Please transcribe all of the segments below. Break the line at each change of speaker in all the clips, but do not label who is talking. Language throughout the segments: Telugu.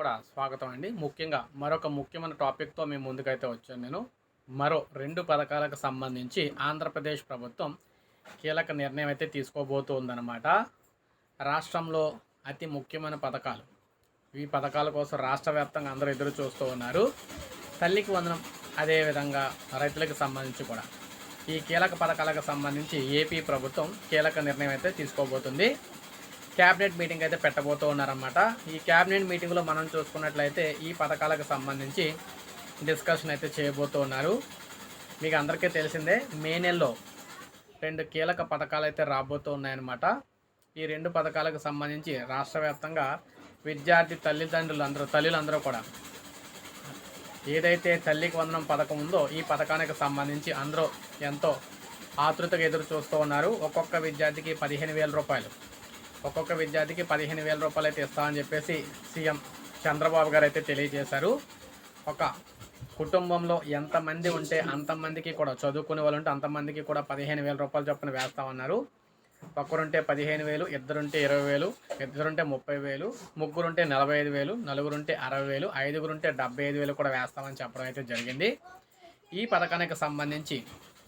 కూడా స్వాగతం అండి. ముఖ్యంగా మరొక ముఖ్యమైన టాపిక్తో మేము ముందుకైతే వచ్చాను నేను. మరో రెండు పథకాలకు సంబంధించి ఆంధ్రప్రదేశ్ ప్రభుత్వం కీలక నిర్ణయం అయితే తీసుకోబోతుందన్నమాట. రాష్ట్రంలో అతి ముఖ్యమైన పథకాలు. ఈ పథకాల కోసం రాష్ట్ర వ్యాప్తంగా అందరూ ఎదురు చూస్తూ ఉన్నారు. తల్లికి వందనం అదేవిధంగా రైతులకు సంబంధించి కూడా. ఈ కీలక పథకాలకు సంబంధించి ఏపీ ప్రభుత్వం కీలక నిర్ణయం అయితే తీసుకోబోతుంది. క్యాబినెట్ మీటింగ్ అయితే పెట్టబోతూ ఉన్నారన్నమాట. ఈ క్యాబినెట్ మీటింగ్లో మనం చూసుకున్నట్లయితే ఈ పథకాలకు సంబంధించి డిస్కషన్ అయితే చేయబోతూ ఉన్నారు. మీకు అందరికీ తెలిసిందే మే నెలలో రెండు కీలక పథకాలు అయితే రాబోతూ ఉన్నాయన్నమాట. ఈ రెండు పథకాలకు సంబంధించి రాష్ట్ర వ్యాప్తంగా విద్యార్థి తల్లిదండ్రులు అందరూ తల్లులందరూ కూడా ఏదైతే తల్లికి వందనం పథకం ఉందో ఈ పథకానికి సంబంధించి అందరూ ఎంతో ఆతృతగా ఎదురు చూస్తూ ఉన్నారు. ఒక్కొక్క విద్యార్థికి పదిహేను వేల రూపాయలు. ఒక్కొక్క విద్యార్థికి పదిహేను వేల రూపాయలు అయితే ఇస్తామని చెప్పేసి సీఎం చంద్రబాబు గారు అయితే తెలియజేశారు. ఒక కుటుంబంలో ఎంతమంది ఉంటే అంతమందికి కూడా చదువుకునే వాళ్ళు ఉంటే అంతమందికి కూడా పదిహేను వేల రూపాయలు చొప్పున వేస్తామన్నారు. ఒకరుంటే పదిహేను వేలు ఇద్దరుంటే ఇరవై వేలు ఇద్దరుంటే ముప్పై వేలు ముగ్గురుంటే నలభై ఐదు వేలు నలుగురుంటే అరవై వేలు ఐదుగురుంటే డెబ్బై ఐదు వేలు కూడా వేస్తామని చెప్పడం అయితే జరిగింది. ఈ పథకానికి సంబంధించి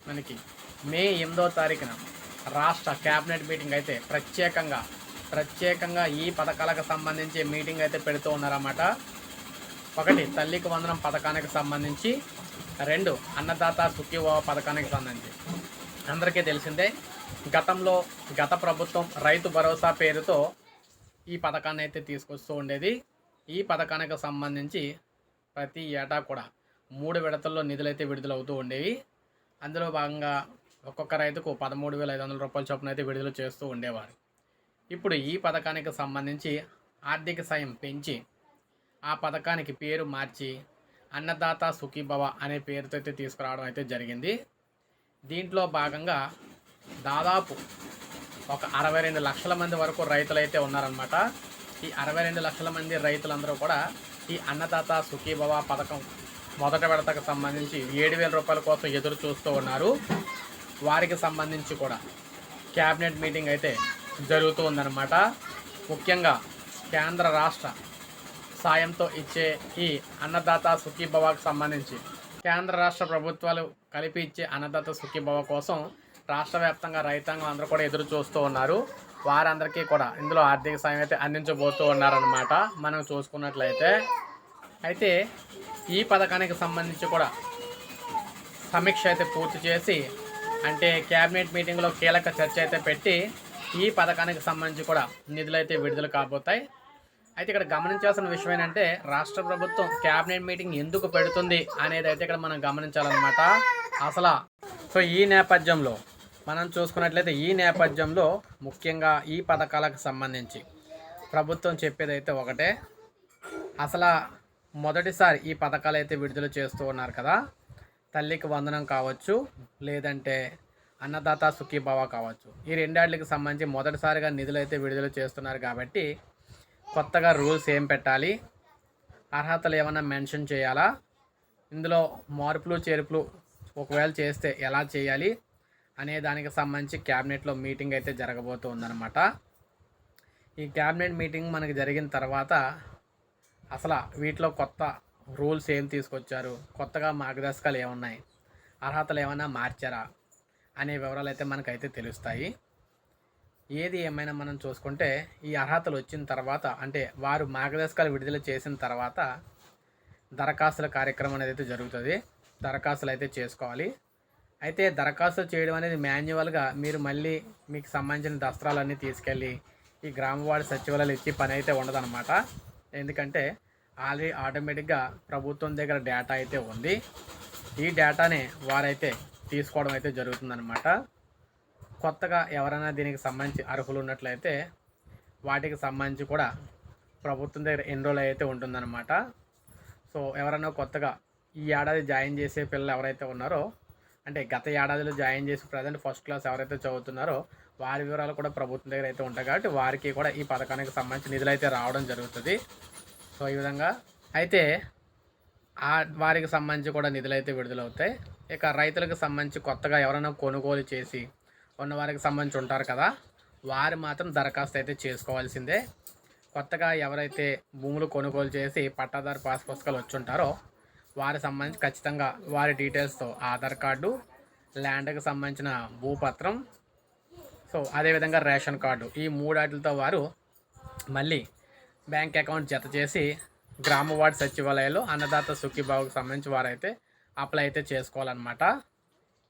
మనకి మే ఎనిమిదో తారీఖున రాష్ట్ర క్యాబినెట్ మీటింగ్ అయితే ప్రత్యేకంగా ప్రత్యేకంగా ఈ పథకాలకు సంబంధించి మీటింగ్ అయితే పెడుతూ ఉన్నారన్నమాట. ఒకటి తల్లికి వందనం పథకానికి సంబంధించి. రెండు అన్నదాత సుఖీభావ పథకానికి సంబంధించి. అందరికీ తెలిసిందే గతంలో గత ప్రభుత్వం రైతు భరోసా పేరుతో ఈ పథకాన్ని అయితే తీసుకొస్తూ ఉండేది. ఈ పథకానికి సంబంధించి ప్రతి ఏటా కూడా మూడు విడతల్లో నిధులైతే విడుదలవుతూ ఉండేవి. అందులో భాగంగా ఒక్కొక్క రైతుకు పదమూడు వేల ఐదు వందల రూపాయల చొప్పున అయితే విడుదల చేస్తూ ఉండేవారు. ఇప్పుడు ఈ పథకానికి సంబంధించి ఆర్థిక సాయం పెంచి ఆ పథకానికి పేరు మార్చి అన్నదాత సుఖీభవ అనే పేరుతో అయితే తీసుకురావడం అయితే జరిగింది. దీంట్లో భాగంగా దాదాపు ఒక అరవై రెండు లక్షల మంది వరకు రైతులు అయితే ఉన్నారనమాట ఈ అరవై రెండు లక్షల మంది రైతులందరూ కూడా ఈ అన్నదాత సుఖీభవ పథకం మొదట విడతకు సంబంధించి ఏడు వేల రూపాయల కోసం ఎదురు చూస్తూ ఉన్నారు. వారికి సంబంధించి కూడా క్యాబినెట్ మీటింగ్ అయితే జరుగుతుందన్నమాట ముఖ్యంగా కేంద్ర రాష్ట్ర సాయంతో ఇచ్చే ఈ అన్నదాత సుఖీభవాకు సంబంధించి కేంద్ర రాష్ట్ర ప్రభుత్వాలు కలిపి ఇచ్చే అన్నదాత సుఖీభవ కోసం రాష్ట్ర వ్యాప్తంగా రైతాంగం అందరూ కూడా ఎదురు చూస్తూ ఉన్నారు. వారందరికీ కూడా ఇందులో ఆర్థిక సాయం అయితే అందించబోతూ ఉన్నారనమాట మనం చూసుకున్నట్లయితే అయితే ఈ పథకానికి సంబంధించి కూడా సమీక్ష అయితే పూర్తి చేసి అంటే క్యాబినెట్ మీటింగ్లో కీలక చర్చ అయితే పెట్టి ఈ పథకానికి సంబంధించి కూడా నిధులైతే విడుదల కాబోతాయి. అయితే ఇక్కడ గమనించాల్సిన విషయం ఏంటంటే రాష్ట్ర ప్రభుత్వం క్యాబినెట్ మీటింగ్ ఎందుకు పెడుతుంది అనేది అయితే ఇక్కడ మనం గమనించాలన్నమాట. అసలు సో ఈ నేపథ్యంలో మనం చూసుకున్నట్లయితే ఈ నేపథ్యంలో ముఖ్యంగా ఈ పథకాలకు సంబంధించి ప్రభుత్వం చెప్పేది అయితే ఒకటే. అసలు మొదటిసారి ఈ పథకాలు అయితే విడుదల చేస్తూ ఉన్నారు కదా. తల్లికి వందనం కావచ్చు లేదంటే అన్నదాత సుఖీభావ కావచ్చు. ఈ రెండాటికి సంబంధించి మొదటిసారిగా నిధులు అయితే విడుదల చేస్తున్నారు కాబట్టి కొత్తగా రూల్స్ ఏం పెట్టాలి? అర్హతలు ఏమైనా మెన్షన్ చేయాలా? ఇందులో మార్పులు చేర్పులు ఒకవేళ చేస్తే ఎలా చేయాలి? అనే దానికి సంబంధించి క్యాబినెట్లో మీటింగ్ అయితే జరగబోతుందన్నమాట. ఈ క్యాబినెట్ మీటింగ్ మనకి జరిగిన తర్వాత అసలు వీటిలో కొత్త రూల్స్ ఏం తీసుకొచ్చారు? కొత్తగా మార్గదర్శకాలు ఏమున్నాయి? అర్హతలు ఏమైనా మార్చారా? అనే వివరాలు అయితే మనకైతే తెలుస్తాయి. ఏది ఏమైనా మనం చూసుకుంటే ఈ అర్హతలు వచ్చిన తర్వాత అంటే వారు మార్గదర్శకాలు విడుదల చేసిన తర్వాత దరఖాస్తుల కార్యక్రమం అనేది అయితే జరుగుతుంది. దరఖాస్తులు అయితే చేసుకోవాలి. అయితే దరఖాస్తు చేయడం అనేది మాన్యువల్గా మీరు మళ్ళీ మీకు సంబంధించిన దస్త్రాలన్నీ తీసుకెళ్ళి ఈ గ్రామవాడి సచివాలయాలు ఇచ్చి పని అయితే ఉండదన్నమాట. ఎందుకంటే ఆల్రెడీ ఆటోమేటిక్గా ప్రభుత్వం దగ్గర డేటా అయితే ఉంది. ఈ డేటానే వారైతే తీసుకోవడం అయితే జరుగుతుందనమాట కొత్తగా ఎవరైనా దీనికి సంబంధించి అర్హులు ఉన్నట్లయితే వాటికి సంబంధించి కూడా ప్రభుత్వం దగ్గర ఎన్రోల్ అయితే ఉంటుందన్నమాట. సో ఎవరైనా కొత్తగా ఈ ఏడాది జాయిన్ చేసే పిల్లలు ఎవరైతే ఉన్నారో అంటే గత ఏడాదిలో జాయిన్ చేసి ప్రజెంట్ ఫస్ట్ క్లాస్ ఎవరైతే చదువుతున్నారో వారి వివరాలు కూడా ప్రభుత్వం దగ్గర అయితే ఉంటాయి కాబట్టి వారికి కూడా ఈ పథకానికి సంబంధించి నిధులు అయితే రావడం జరుగుతుంది. సో ఈ విధంగా అయితే వారికి సంబంధించి కూడా నిధులు అయితే విడుదలవుతాయి. ఇక రైతులకు సంబంధించి కొత్తగా ఎవరైనా కొనుగోలు చేసి ఉన్న వారికి సంబంధించి ఉంటారు కదా వారు మాత్రం దరఖాస్తు అయితే చేసుకోవాల్సిందే. కొత్తగా ఎవరైతే భూములు కొనుగోలు చేసి పట్టాదారు పాస్ పుస్తకాలు వచ్చి ఉంటారో వారి సంబంధించి ఖచ్చితంగా వారి డీటెయిల్స్తో ఆధార్ కార్డు ల్యాండ్కి సంబంధించిన భూపత్రం సో అదేవిధంగా రేషన్ కార్డు ఈ మూడాటిలతో వారు మళ్ళీ బ్యాంక్ అకౌంట్ జత చేసి గ్రామ వార్డు సచివాలయంలో అన్నదాత సుఖీబాబుకి సంబంధించి వారైతే అప్లై అయితే చేసుకోవాలన్నమాట.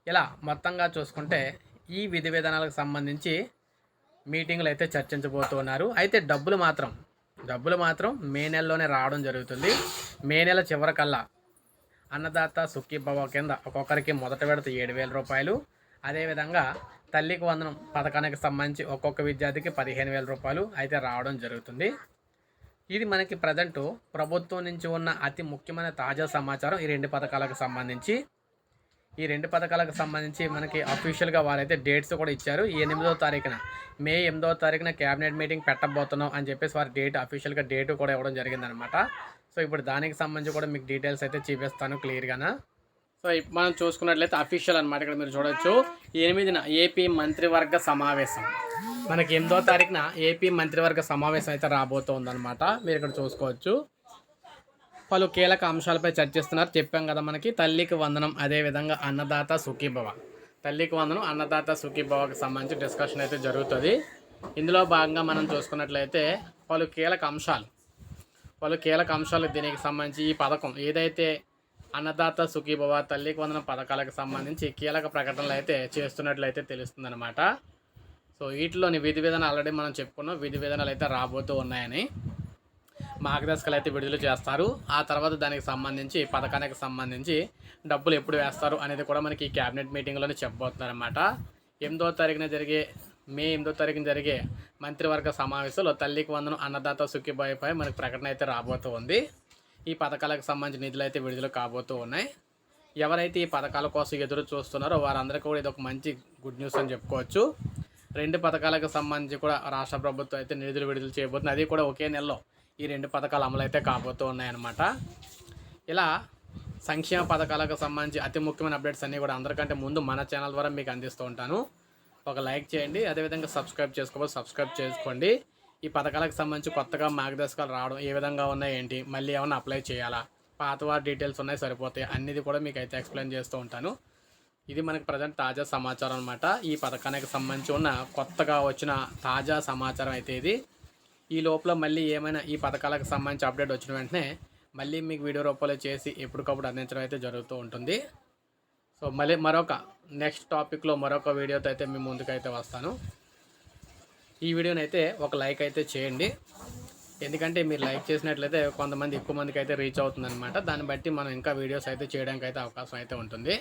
ఇలా మొత్తంగా చూసుకుంటే ఈ విధి విధానాలకు సంబంధించి మీటింగ్లు అయితే చర్చించబోతున్నారు. అయితే డబ్బులు మాత్రం డబ్బులు మాత్రం మే నెలలోనే రావడం జరుగుతుంది. మే నెల చివరికల్లా అన్నదాత సుఖీభవ కింద ఒక్కొక్కరికి మొదట విడత ఏడు వేల రూపాయలు. అదేవిధంగా తల్లికి వందనం పథకానికి సంబంధించి ఒక్కొక్క విద్యార్థికి పదిహేను వేల రూపాయలు అయితే రావడం జరుగుతుంది. ఇది మనకి ప్రజెంట్ ప్రభుత్వం నుంచి ఉన్న అతి ముఖ్యమైన తాజా సమాచారం ఈ రెండు పథకాలకు సంబంధించి. ఈ రెండు పథకాలకు సంబంధించి మనకి అఫీషియల్గా వారైతే డేట్స్ కూడా ఇచ్చారు. ఎనిమిదో తారీఖున మే ఎనిమిదో తారీఖున క్యాబినెట్ మీటింగ్ పెట్టబోతున్నాం అని చెప్పేసి వారి డేట్ అఫీషియల్గా డేట్ కూడా ఇవ్వడం జరిగిందనమాట సో ఇప్పుడు దానికి సంబంధించి కూడా మీకు డీటెయిల్స్ అయితే చూపిస్తాను క్లియర్గానా సో ఇప్పుడు మనం చూసుకున్నట్లయితే అఫీషియల్ అనమాట ఇక్కడ మీరు చూడొచ్చు. ఎనిమిదిన ఏపీ మంత్రివర్గ సమావేశం. మనకి ఎనిమిదో తారీఖున ఏపీ మంత్రివర్గ సమావేశం అయితే రాబోతోందనమాట మీరు ఇక్కడ చూసుకోవచ్చు. పలు కీలక అంశాలపై చర్చిస్తున్నారు. చెప్పాం కదా మనకి తల్లికి వందనం అదేవిధంగా అన్నదాత సుఖీభవ. తల్లికి వందనం అన్నదాత సుఖీభవకి సంబంధించి డిస్కషన్ అయితే జరుగుతుంది. ఇందులో భాగంగా మనం చూసుకున్నట్లయితే పలు కీలక అంశాలు. పలు కీలక అంశాలు దీనికి సంబంధించి ఈ పథకం ఏదైతే అన్నదాత సుఖీభవ తల్లికి వందనం పథకాలకు సంబంధించి కీలక ప్రకటనలు అయితే చేస్తున్నట్లయితే తెలుస్తుందన్నమాట. సో వీటిలోని విధి విధానాలు ఆల్రెడీ మనం చెప్పుకున్నాం. విధి విధానాలు అయితే రాబోతూ ఉన్నాయని మార్గదర్శకాలు అయితే విడుదల చేస్తారు. ఆ తర్వాత దానికి సంబంధించి పథకానికి సంబంధించి డబ్బులు ఎప్పుడు వేస్తారు అనేది కూడా మనకి ఈ క్యాబినెట్ మీటింగ్లోనే చెప్పబోతున్నారన్నమాట. ఎనిమిదో తారీఖున జరిగే మే ఎనిమిదో తారీఖున జరిగే మంత్రివర్గ సమావేశంలో తల్లికి వందనం అన్నదాత సుఖిబాయిపై మనకి ప్రకటన అయితే రాబోతూ ఉంది. ఈ పథకాలకు సంబంధించిన నిధులు అయితే విడుదల కాబోతూ ఉన్నాయి. ఎవరైతే ఈ పథకాల కోసం ఎదురు చూస్తున్నారో వారందరికీ కూడా ఇది ఒక మంచి గుడ్ న్యూస్ అని చెప్పుకోవచ్చు. రెండు పథకాలకు సంబంధించి కూడా రాష్ట్ర ప్రభుత్వం అయితే నిధులు విడుదల చేయబోతుంది. అది కూడా ఒకే నెలలో ఈ రెండు పథకాలు అమలు అయితే కాబోతూ ఉన్నాయన్నమాట. ఇలా సంక్షేమ పథకాలకు సంబంధించి అతి ముఖ్యమైన అప్డేట్స్ అన్నీ కూడా అందరికంటే ముందు మన ఛానల్ ద్వారా మీకు అందిస్తూ ఉంటాను. ఒక లైక్ చేయండి అదేవిధంగా సబ్స్క్రైబ్ చేసుకోవాలి సబ్స్క్రైబ్ చేసుకోండి. ఈ పథకాలకు సంబంధించి కొత్తగా మార్గదర్శకాలు రావడం ఏ విధంగా ఉన్నాయి ఏంటి మళ్ళీ ఏమైనా అప్లై చేయాలా పాత వారి డీటెయిల్స్ ఉన్నాయి సరిపోతాయి అన్నిది కూడా మీకు అయితే ఎక్స్ప్లెయిన్ చేస్తూ ఉంటాను. ఇది మనకి ప్రజెంట్ తాజా సమాచారం అనమాట ఈ పథకానికి సంబంధించి ఉన్న కొత్తగా వచ్చిన తాజా సమాచారం అయితే ఇది. ఈ లోపల మళ్ళీ ఏమైనా ఈ పథకాలకు సంబంధించి అప్డేట్ వచ్చిన వెంటనే మళ్ళీ మీకు వీడియో రూపంలో చేసి ఎప్పటికప్పుడు అందించడం అయితే జరుగుతూ ఉంటుంది. సో మళ్ళీ మరొక నెక్స్ట్ టాపిక్లో మరొక వీడియోతో అయితే మీ ముందుకైతే వస్తాను. ఈ వీడియోని అయితే ఒక లైక్ అయితే చేయండి. ఎందుకంటే మీరు లైక్ చేసినట్లయితే కొంతమంది ఎక్కువ మందికి అయితే రీచ్ అవుతుందన్నమాట. దాన్ని బట్టి మనం ఇంకా వీడియోస్ అయితే చేయడానికి అయితే అవకాశం అయితే ఉంటుంది.